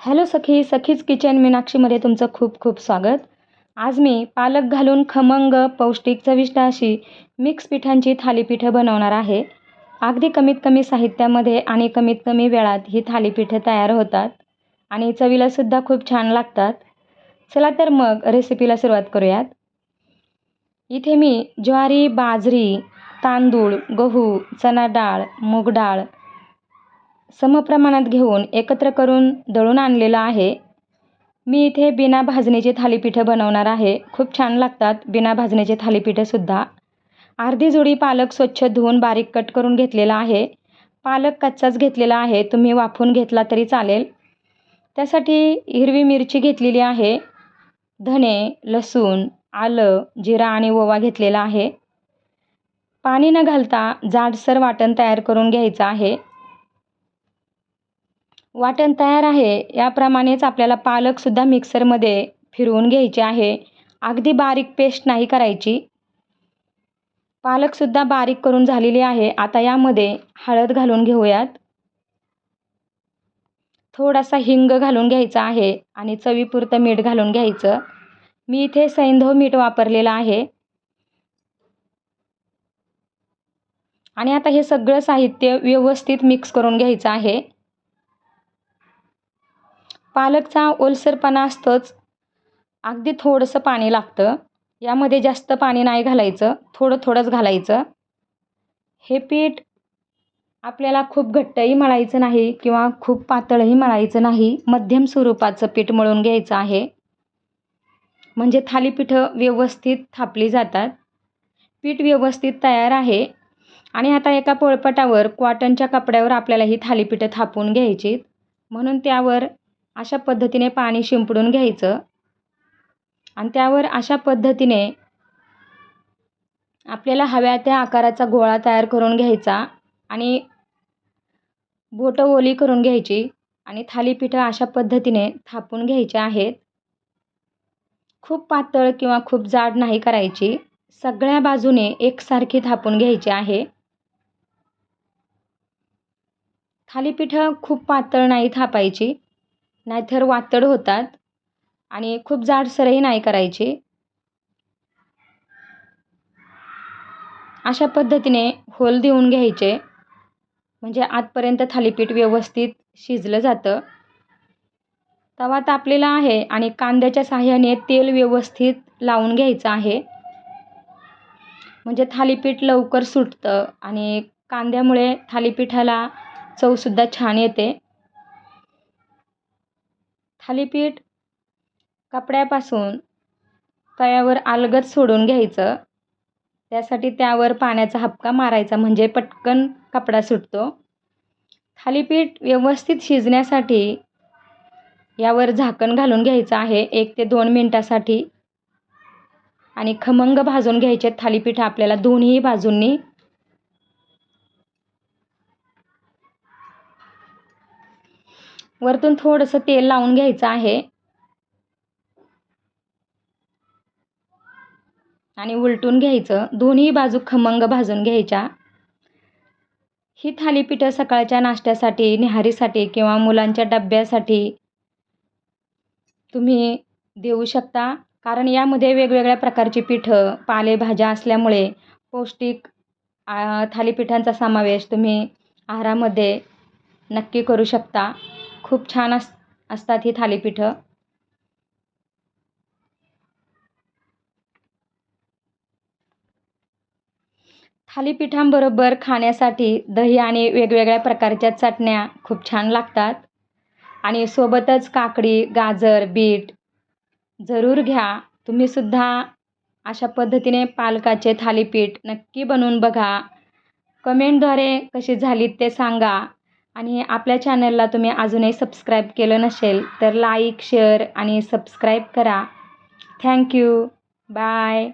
Hello सखी सखीज kitchen मीनाक्षीमध्ये तुमचं खूप खूप स्वागत. आज मी पालक घालून खमंग पौष्टिक चविष्ट अशी मिक्स पिठांची थालीपीठं बनवणार आहे. अगदी कमीत कमी साहित्यामध्ये आणि कमीत कमी वेळात ही थालीपीठं तयार होतात आणि चवीलासुद्धा खूप छान लागतात. चला तर मग रेसिपीला सुरुवात करूयात. इथे मी ज्वारी बाजरी तांदूळ गहू चणा डाळ मूग डाळ समप्रमाणात घेऊन एकत्र करून दळून आणलेलं आहे. मी इथे बिना भाजणीची थालीपीठं बनवणार आहे. खूप छान लागतात बिना भाजणीचे थालीपीठंसुद्धा अर्धी जोडी पालक स्वच्छ धुवून बारीक कट करून घेतलेला आहे. पालक कच्चाच घेतलेला आहे. तुम्ही वाफून घेतला तरी चालेल. त्यासाठी हिरवी मिरची घेतलेली आहे. धणे लसूण आलं जिरा आणि ओवा घेतलेला आहे. पाणी न घालता जाडसर वाटण तयार करून घ्यायचं आहे. वाटण तयार आहे. याप्रमाणेच आपल्याला पालकसुद्धा मिक्सरमध्ये फिरवून घ्यायचे आहे. अगदी बारीक पेस्ट नाही करायची. पालकसुद्धा बारीक करून झालेली आहे. आता यामध्ये हळद घालून घेऊयात. थोडासा हिंग घालून घ्यायचा आहे आणि चवीपुरतं मीठ घालून घ्यायचं. मी इथे सैंधव मीठ वापरलेलं आहे. आणि आता हे सगळं साहित्य व्यवस्थित मिक्स करून घ्यायचं आहे. पालकचा ओलसरपणा असतोच. अगदी थोडंसं पाणी लागतं. यामध्ये जास्त पाणी नाही घालायचं. थोडं थोडंच घालायचं. हे पीठ आपल्याला खूप घट्टही मळायचं नाही किंवा खूप पातळही मळायचं नाही. मध्यम स्वरूपाचं पीठ मळून घ्यायचं आहे. म्हणजे थालीपीठं व्यवस्थित थापली जातात. पीठ व्यवस्थित तयार आहे. आणि आता एका पोळपटावर कॉटनच्या कपड्यावर आपल्याला ही थालीपीठं थापून घ्यायची म्हणून त्यावर अशा पद्धतीने पाणी शिंपडून घ्यायचं. आणि त्यावर अशा पद्धतीने आपल्याला हव्या त्या आकाराचा गोळा तयार करून घ्यायचा आणि बोटं ओली करून घ्यायची आणि थालीपीठं अशा पद्धतीने थापून घ्यायचे आहेत. खूप पातळ किंवा खूप जाड नाही करायची. सगळ्या बाजूने एकसारखी थापून घ्यायची आहे. थालीपीठं खूप पातळ नाही थापायची. नाहीतर वातड होतात. आणि खूप जाडसरही नाही करायची. अशा पद्धतीने होल देऊन घ्यायचे. म्हणजे आतपर्यंत थालीपीठ व्यवस्थित शिजलं जातं. तवा तापलेला आहे आणि कांद्याच्या साह्याने तेल व्यवस्थित लावून घ्यायचं आहे. म्हणजे थालीपीठ लवकर सुटतं आणि कांद्यामुळे थालीपीठाला चवसुद्धा छान येते. थालीपीठ कपड्यापासून तव्यावर अलगद सोडून घ्यायचं. त्यासाठी त्यावर पाण्याचा हपका मारायचा म्हणजे पटकन कपडा सुटतो. थालीपीठ व्यवस्थित शिजण्यासाठी यावर झाकण घालून घ्यायचं आहे. एक ते दोन मिनटासाठी आणि खमंग भाजून घ्यायचे. थालीपीठ आपल्याला दोन्ही बाजूंनी वरतून थोडंसं तेल लावून घ्यायचं आहे. आणि उलटून घ्यायचं. दोन्ही बाजू खमंग भाजून घ्यायच्या. ही थालीपीठं सकाळच्या नाश्त्यासाठी न्याहारीसाठी किंवा मुलांच्या डब्यासाठी तुम्ही देऊ शकता. कारण यामध्ये वेगवेगळ्या प्रकारची पिठं पालेभाज्या असल्यामुळे पौष्टिक थालीपीठांचा समावेश तुम्ही आहारामध्ये नक्की करू शकता. खूप छान अस असतात ही थालीपीठं. थालीपीठांबरोबर खाण्यासाठी दही आणि वेगवेगळ्या प्रकारच्या चटण्या खूप छान लागतात. आणि सोबतच काकडी गाजर बीट जरूर घ्या. तुम्हीसुद्धा अशा पद्धतीने पालकाचे थालीपीठ नक्की बनवून बघा. कमेंटद्वारे कशी झालीत ते सांगा. आणि आपल्या चॅनलला तुम्ही अजूनही सबस्क्राईब केलं नसेल तर लाईक शेअर आणि सबस्क्राईब करा. Thank you bye